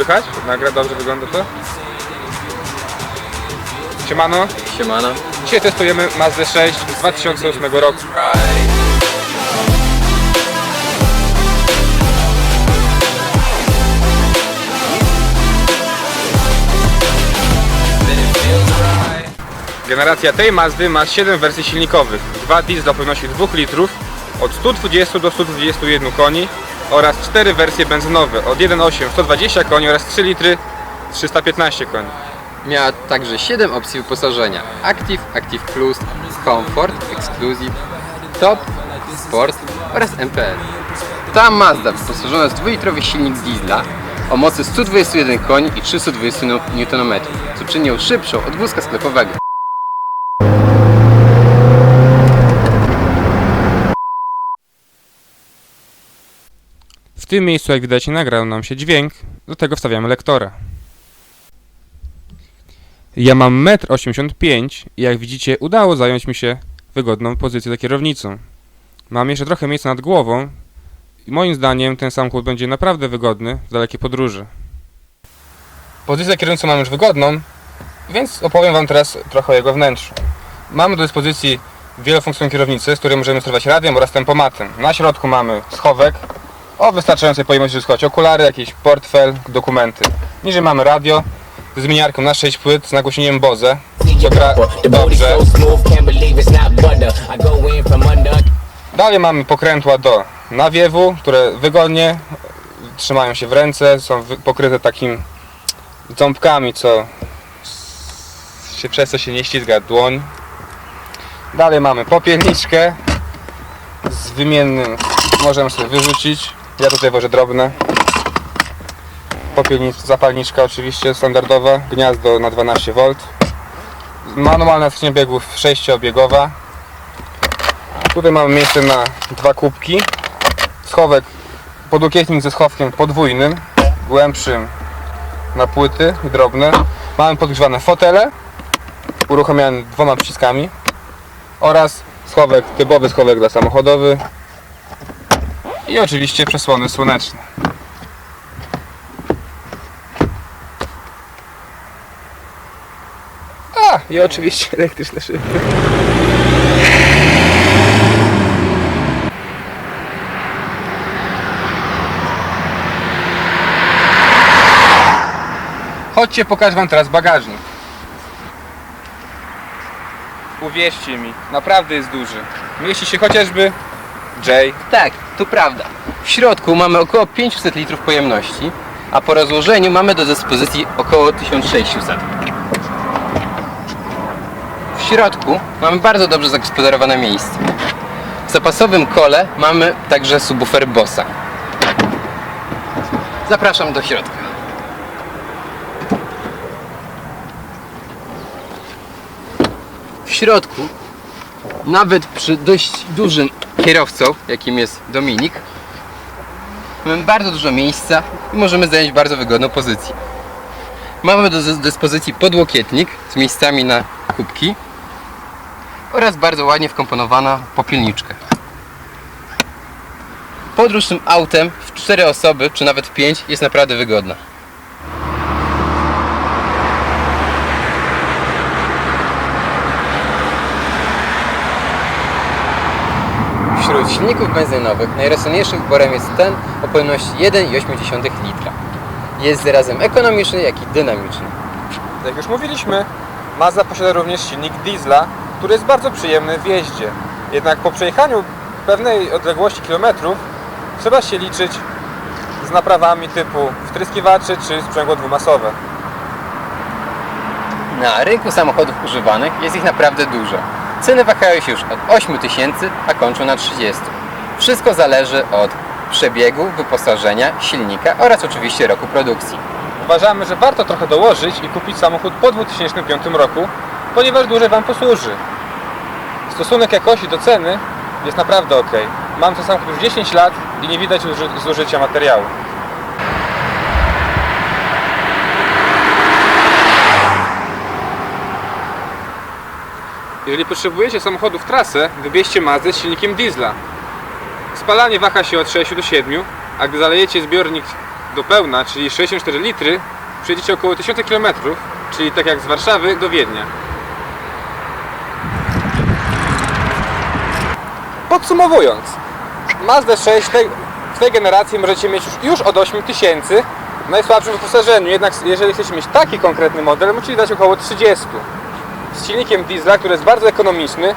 Słychać? Nagra dobrze wygląda to? Siemano, Siemano. dzisiaj testujemy Mazda 6 z 2008 roku. Generacja tej Mazdy ma 7 wersji silnikowych. Dwa diesel o pojemności 2 litrów od 120 do 121 koni oraz 4 wersje benzynowe od 1,8 120 koni oraz 3 litry 315 koni. Miała także 7 opcji wyposażenia. Active, Active Plus, Comfort, Exclusive, Top, Sport oraz MPL. Ta Mazda wyposażona jest w dwulitrowy silnik diesla o mocy 121 koni i 320 Nm, co czyni ją szybszą od wózka sklepowego. Tym miejscu, jak widać, nagrał nam się dźwięk, do tego wstawiamy lektora. Ja mam 1,85 m i jak widzicie, udało zająć mi się wygodną pozycję za kierownicą. Mam jeszcze trochę miejsca nad głową i moim zdaniem ten samochód będzie naprawdę wygodny w dalekie podróży. Pozycję za kierownicą mam już wygodną, więc opowiem Wam teraz trochę o jego wnętrzu. Mamy do dyspozycji wielofunkcyjną kierownicę, z której możemy sterować radiem oraz tempomatem. Na środku mamy schowek, o wystarczającej pojemności, schować okulary, jakiś portfel, dokumenty. Niżej mamy radio z zmieniarką na 6 płyt z nagłośnieniem gra dobrze. under. Dalej mamy pokrętła do nawiewu, które wygodnie trzymają się w ręce, są pokryte takim ząbkami, co się przez co się nie ściska dłoń. Dalej mamy popielniczkę z wymiennym, możemy sobie wyrzucić. Ja tutaj wożę drobne. Popielnicz, zapalniczka oczywiście standardowa, gniazdo na 12V. Manualna skrzynia biegów 6-biegowa. Tutaj mamy miejsce na dwa kubki. Schowek, podłokietnik ze schowkiem podwójnym, głębszym na płyty drobne. Mamy podgrzewane fotele, uruchamiane dwoma przyciskami oraz schowek, typowy schowek dla samochodowy i oczywiście przesłony słoneczne. A, i oczywiście elektryczne szyby. Chodźcie, pokażę wam teraz bagażnik. Uwierzcie mi, naprawdę jest duży. Mieści się chociażby J. Tak, to prawda. W środku mamy około 500 litrów pojemności, a po rozłożeniu mamy do dyspozycji około 1600. W środku mamy bardzo dobrze zagospodarowane miejsce. W zapasowym kole mamy także subwoofer Bossa. Zapraszam do środka. W środku, nawet przy dość dużym kierowcą, jakim jest Dominik, mamy bardzo dużo miejsca i możemy zająć bardzo wygodną pozycję. Mamy do dys- dyspozycji podłokietnik z miejscami na kubki oraz bardzo ładnie wkomponowana popielniczka. Podróż tym autem w 4 osoby, czy nawet 5 jest naprawdę wygodna. Wśród silników benzynowych najrozsądniejszym wyborem jest ten o pojemności 1,8 litra. Jest zarazem ekonomiczny, jak i dynamiczny. Jak już mówiliśmy, Mazda posiada również silnik diesla, który jest bardzo przyjemny w jeździe. Jednak po przejechaniu pewnej odległości kilometrów trzeba się liczyć z naprawami typu wtryskiwaczy czy sprzęgło dwumasowe. Na rynku samochodów używanych jest ich naprawdę dużo. Ceny wahają się już od 8 tysięcy, a kończą na 30. Wszystko zależy od przebiegu, wyposażenia, silnika oraz oczywiście roku produkcji. Uważamy, że warto trochę dołożyć i kupić samochód po 2005 roku, ponieważ dłużej Wam posłuży. Stosunek jakości do ceny jest naprawdę ok. Mam ten samochód już 10 lat i nie widać zuży- zużycia materiału. Jeżeli potrzebujecie samochodu w trasę, wybierzcie Mazdę z silnikiem diesla. Spalanie waha się od 6 do 7, a gdy zalejecie zbiornik do pełna, czyli 64 litry, przejedziecie około 1000 km, czyli tak jak z Warszawy do Wiednia. Podsumowując, Mazda 6 tej, w tej generacji możecie mieć już, już od 8000 w najsłabszym wyposażeniu, jednak jeżeli chcecie mieć taki konkretny model, musicie dać około 30 z silnikiem diesla, który jest bardzo ekonomiczny.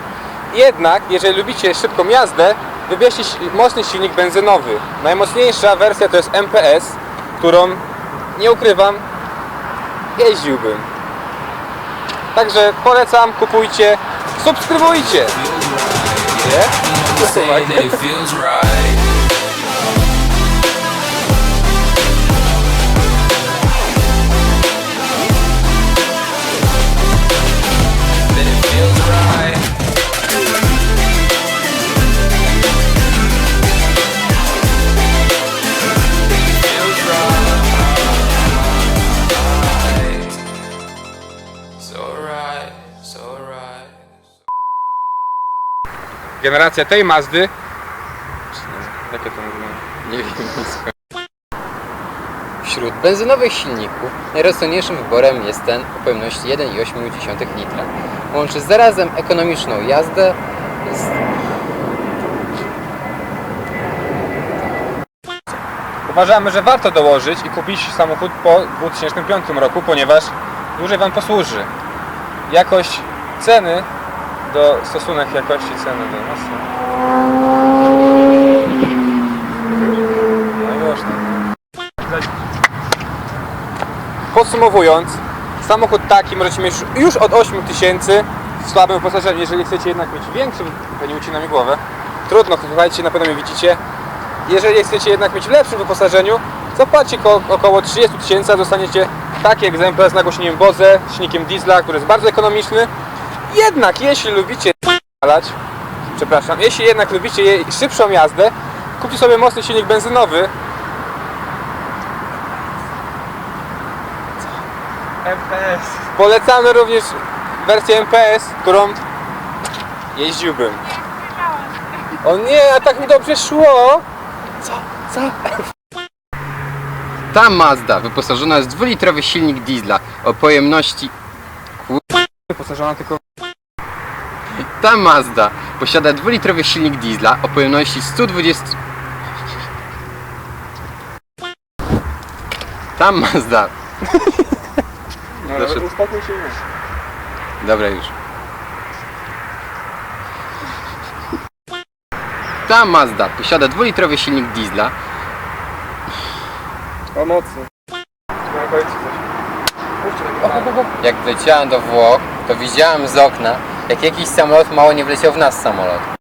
Jednak, jeżeli lubicie szybką jazdę, wybierzcie mocny silnik benzynowy. Najmocniejsza wersja to jest MPS, którą, nie ukrywam, jeździłbym. Także polecam, kupujcie, subskrybujcie. Nie? Generacja tej Mazdy. Jakie to mówimy? Nie wiem nisko. Wśród benzynowych silników najrozsądniejszym wyborem jest ten o pojemności 1,8 litra. Łączy zarazem ekonomiczną jazdę z Uważamy, że warto dołożyć i kupić samochód po 2005 roku, ponieważ dłużej Wam posłuży. Jakość ceny do stosunek jakości ceny do masy. No już tak. Podsumowując, samochód taki możecie mieć już od 8000 w słabym wyposażeniu. Jeżeli chcecie jednak mieć większy, to nie ucina mi głowę. Trudno, słuchajcie, na pewno mnie widzicie. Jeżeli chcecie jednak mieć w lepszym wyposażeniu, zapłacicie ko- około 30 tysięcy, a dostaniecie taki egzemplarz z nagłośnieniem Bose, z silnikiem diesla, który jest bardzo ekonomiczny. Jednak jeśli lubicie spalać, przepraszam, jeśli jednak lubicie je- szybszą jazdę, kupcie sobie mocny silnik benzynowy. MPS. Polecamy również wersję MPS, którą jeździłbym. O nie, a tak mi dobrze szło! Ta Mazda wyposażona jest w dwulitrowy silnik diesla o pojemności Wyposażona tylko Ta Mazda posiada dwulitrowy silnik diesla o pojemności 120 Ta Mazda No, Znaczy- uspokój się nie. Dobra już. Ta Mazda posiada dwulitrowy silnik diesla O mocno. Na końcu coś. Jak wleciałem do Włoch, to widziałem z okna, jak jakiś samolot mało nie wleciał w nasz samolot.